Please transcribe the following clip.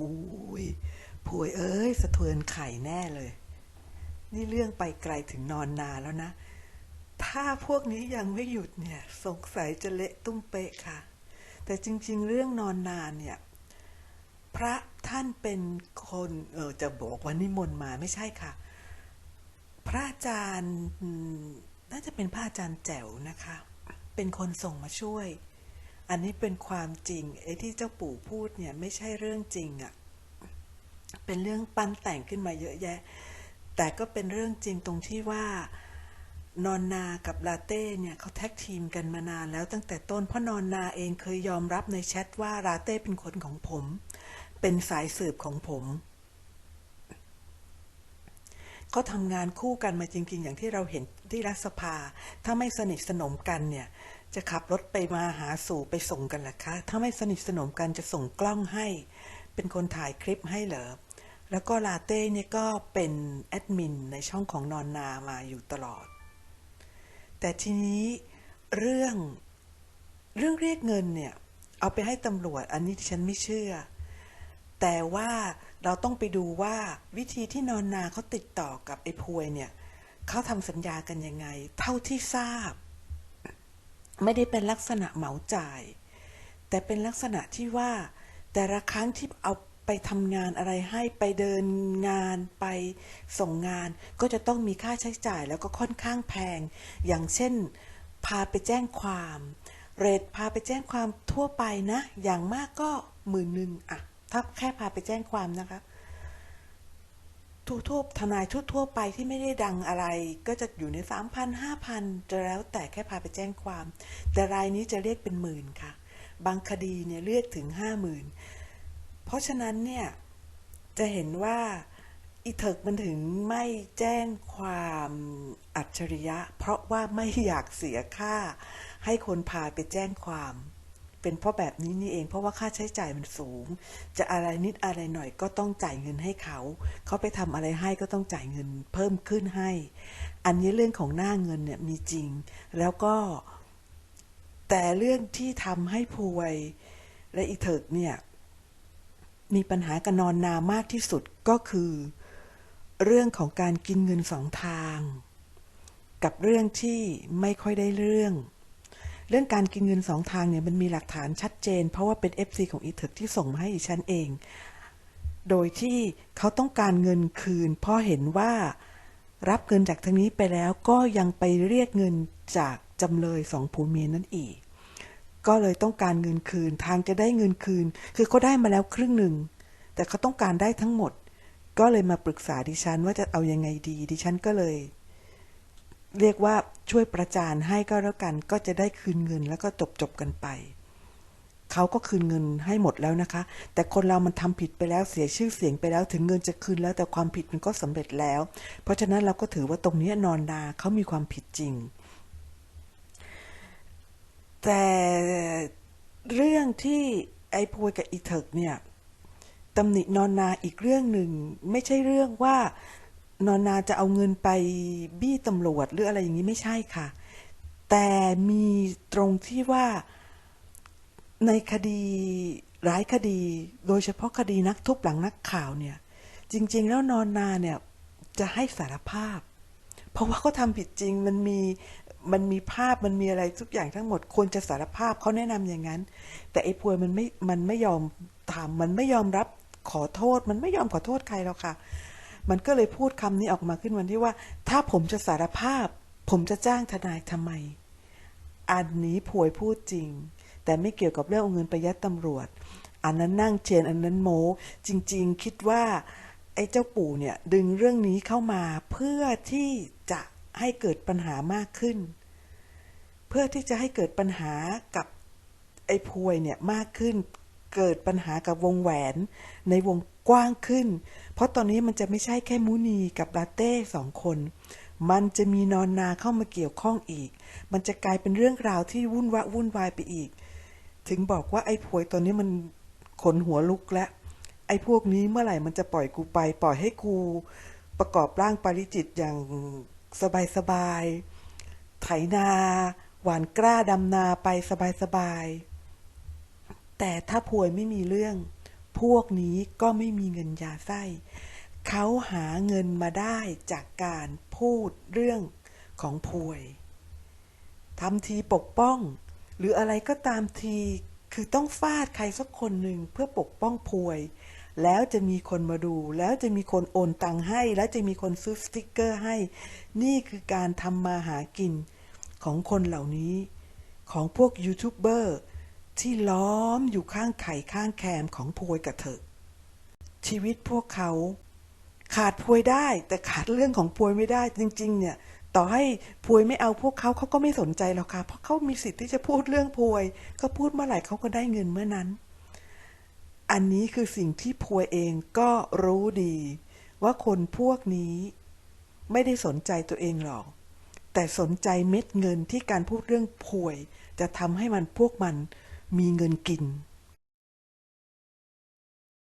อุ้ยผวยเอ้ยสะเทือนไข่แน่เลย นี่เรื่องไปไกลถึงนอนนาแล้วนะ ถ้าพวกนี้ยังไม่หยุดเนี่ยสงสัยจะเละตุ้มเปะค่ะ แต่จริง ๆ เรื่องนอนนานเนี่ยพระท่านเป็นคนเออจะบอกว่านิมนต์มาไม่ใช่ค่ะ พระอาจารย์น่าจะเป็นพระอาจารย์แจ๋วนะคะ เป็นคนส่งมาช่วย อันนี้เป็นความจริงไอ้ที่เจ้าปู่พูดเนี่ยไม่ใช่เรื่องจริงอะ่ะ เป็นเรื่องปั้นแต่งขึ้นมาเยอะแยะ แต่ก็เป็นเรื่องจริงตรงที่ว่านอนนากับลาเต้เนี่ยเขาแท็กทีมกันมานานแล้วตั้งแต่ต้นเพราะนอนนาเองเคยยอมรับในแชทว่าลาเต้เป็นคนของผม เป็นสายสืบของผมเขาทำงานคู่กันมาจริง ๆ อย่างที่เราเห็นที่รัฐสภา ถ้าไม่สนิทสนมกันเนี่ย จะขับรถไปมาหาสู่ไปส่งกันเหรอคะ ถ้าไม่สนิทสนมกันจะส่งกล้องให้ เป็นคนถ่ายคลิปให้เหรอ แล้วก็ลาเต้เนี่ยก็เป็นแอดมินในช่องของนอนนามาอยู่ตลอด แต่ทีนี้เรื่องเรื่องเรียกเงินเนี่ย เอาไปให้ตำรวจอันนี้ฉันไม่เชื่อ แต่ว่าเราต้องไปดูว่าวิธีที่นอนนาเขาติดต่อกับไอ้พวยเนี่ยเขาทำสัญญากันยังไง เท่าที่ทราบ ไม่ได้เป็นลักษณะเหมาจ่าย แต่เป็นลักษณะที่ว่าแต่ละครั้งที่เอาไปทำงานอะไรให้ไปเดินงานไปส่งงาน ก็จะต้องมีค่าใช้จ่ายแล้วก็ค่อนข้างแพง อย่างเช่น พาไปแจ้งความ เรทพาไปแจ้งความทั่วไปนะ อย่างมากก็หมื่นหนึ่งอะถ้าแค่พาไปแจ้งความนะคะ ทั่วๆทนายทั่วๆไปที่ไม่ได้ดังอะไร ก็จะอยู่ในสามพันห้าพันจะแล้วแต่แค่พาไปแจ้งความ แต่รายนี้จะเรียกเป็นหมื่นค่ะ บางคดีเนี่ยเรียกถึงห้าหมื่นเพราะฉะนั้นเนี่ยจะเห็นว่าอีเถิกมันถึงไม่แจ้งความอัจฉริยะ เพราะว่าไม่อยากเสียค่า ให้คนพาไปแจ้งความ เป็นเพราะแบบนี้นี่เอง เพราะว่าค่าใช้จ่ายมันสูง จะอะไรนิดอะไรหน่อยก็ต้องจ่ายเงินให้เขา เขาไปทำอะไรให้ก็ต้องจ่ายเงินเพิ่มขึ้นให้ อันนี้เรื่องของหน้าเงินเนี่ยมีจริง แล้วก็ แต่เรื่องที่ทำให้พวย และอีเถิกเนี่ย มีปัญหากันนอนนามากที่สุดก็คือ เรื่องของการกินเงินสองทาง กับเรื่องที่ไม่ค่อยได้เรื่อง เรื่องการกินเงินสองทางเนี่ยมันมีหลักฐานชัดเจน เพราะว่าเป็น FC ของอีเถิกที่ส่งมาให้อีฉันเอง โดยที่เขาต้องการเงินคืน เพราะเห็นว่ารับเงินจากทางนี้ไปแล้วก็ยังไปเรียกเงินจากจำเลยสองผัวเมียนั่นอีก ก็เลยต้องการเงินคืนทางจะได้เงินคืน คือเขาได้มาแล้วครึ่งหนึ่ง แต่เขาต้องการได้ทั้งหมด ก็เลยมาปรึกษาดิฉันว่าจะเอายังไงดี ดิฉันก็เลย เรียกว่าช่วยประจานให้ก็แล้วกัน ก็จะได้คืนเงินแล้วก็จบจบกันไป เขาก็คืนเงินให้หมดแล้วนะคะ แต่คนเรามันทำผิดไปแล้วเสียชื่อเสียงไปแล้วถึงเงินจะคืนแล้วแต่ความผิดมันก็สำเร็จแล้ว เพราะฉะนั้นเราก็ถือว่าตรงนี้นอนนาเขามีความผิดจริง แต่เรื่องที่ไอ้พวยกับอีเถิกเนี่ยตำหนินอนนาอีกเรื่องหนึ่งไม่ใช่เรื่องว่า นอนนาจะเอาเงินไปบี้ตำรวจหรืออะไรอย่างนี้ไม่ใช่ค่ะ แต่มีตรงที่ว่าในคดีหลายคดี โดยเฉพาะคดีนักทุบหลังนักข่าวเนี่ย จริง ๆ แล้วนอนนาเนี่ยจะให้สารภาพ เพราะว่าเขาทำผิดจริงมันมีมันมีภาพมันมีอะไรทุกอย่างทั้งหมดควรจะสารภาพเขาแนะนำอย่างนั้น แต่ไอ้พวยมันไม่มันไม่ยอมทำมันไม่ยอมรับขอโทษ มันไม่ยอมขอโทษใครหรอกค่ะ มันก็เลยพูดคำนี้ออกมาขึ้นวันที่ว่า ถ้าผมจะสารภาพ ผมจะจ้างทนายทำไม อันนี้พวยพูดจริง แต่ไม่เกี่ยวกับเรื่องเอาเงินไปยัดตำรวจ อันนั้นนั่งเจนอันนั้นโมจริง ๆ คิดว่าไอ้เจ้าปู่เนี่ยดึงเรื่องนี้เข้ามาเพื่อที่จะให้เกิดปัญหามากขึ้น เพื่อที่จะให้เกิดปัญหากับไอ้พวยเนี่ยมากขึ้น เกิดปัญหากับวงแหวนในวงกว้างขึ้น เพราะตอนนี้มันจะไม่ใช่แค่มูนีกับลาเต้สองคน มันจะมีนอนนาเข้ามาเกี่ยวข้องอีก มันจะกลายเป็นเรื่องราวที่วุ่นวะวุ่นวายไปอีก ถึงบอกว่าไอ้พวยตอนนี้มันขนหัวลุกแล้วไอ้พวกนี้เมื่อไหร่มันจะปล่อยกูไป ปล่อยให้กู ประกอบร่างปาริจิตอย่างสบายๆไถนา หวานกล้าดำนาไปสบายๆ แต่ถ้าพวยไม่มีเรื่อง พวกนี้ก็ไม่มีเงินยาไส้เขาหาเงินมาได้จากการพูดเรื่องของพวยทำทีปกป้อง หรืออะไรก็ตามทีคือต้องฟาดใครสักคนหนึ่งเพื่อปกป้องพวย แล้วจะมีคนมาดู แล้วจะมีคนโอนตังค์ให้ แล้วจะมีคนซื้อสติกเกอร์ให้ นี่คือการทำมาหากินของคนเหล่านี้ ของพวกยูทูบเบอร์ ที่ล้อมอยู่ข้างไข่ข้างแคมของพวยกับเถอะชีวิตพวกเขา ขาดพวยได้ แต่ขาดเรื่องของพวยไม่ได้ จริง ๆ เนี่ย ต่อให้พวยไม่เอาพวกเขาเขาก็ไม่สนใจหรอกค่ะเพราะเขามีสิทธิ์ที่จะพูดเรื่องพวยเขาพูดเมื่อไหร่เขาก็ได้เงินเมื่อนั้น อันนี้คือสิ่งที่พวยเองก็รู้ดี ว่าคนพวกนี้ ไม่ได้สนใจตัวเองหรอก แต่สนใจเม็ดเงินที่การพูดเรื่องพวยจะทำให้มันพวกมัน มีเงินกิน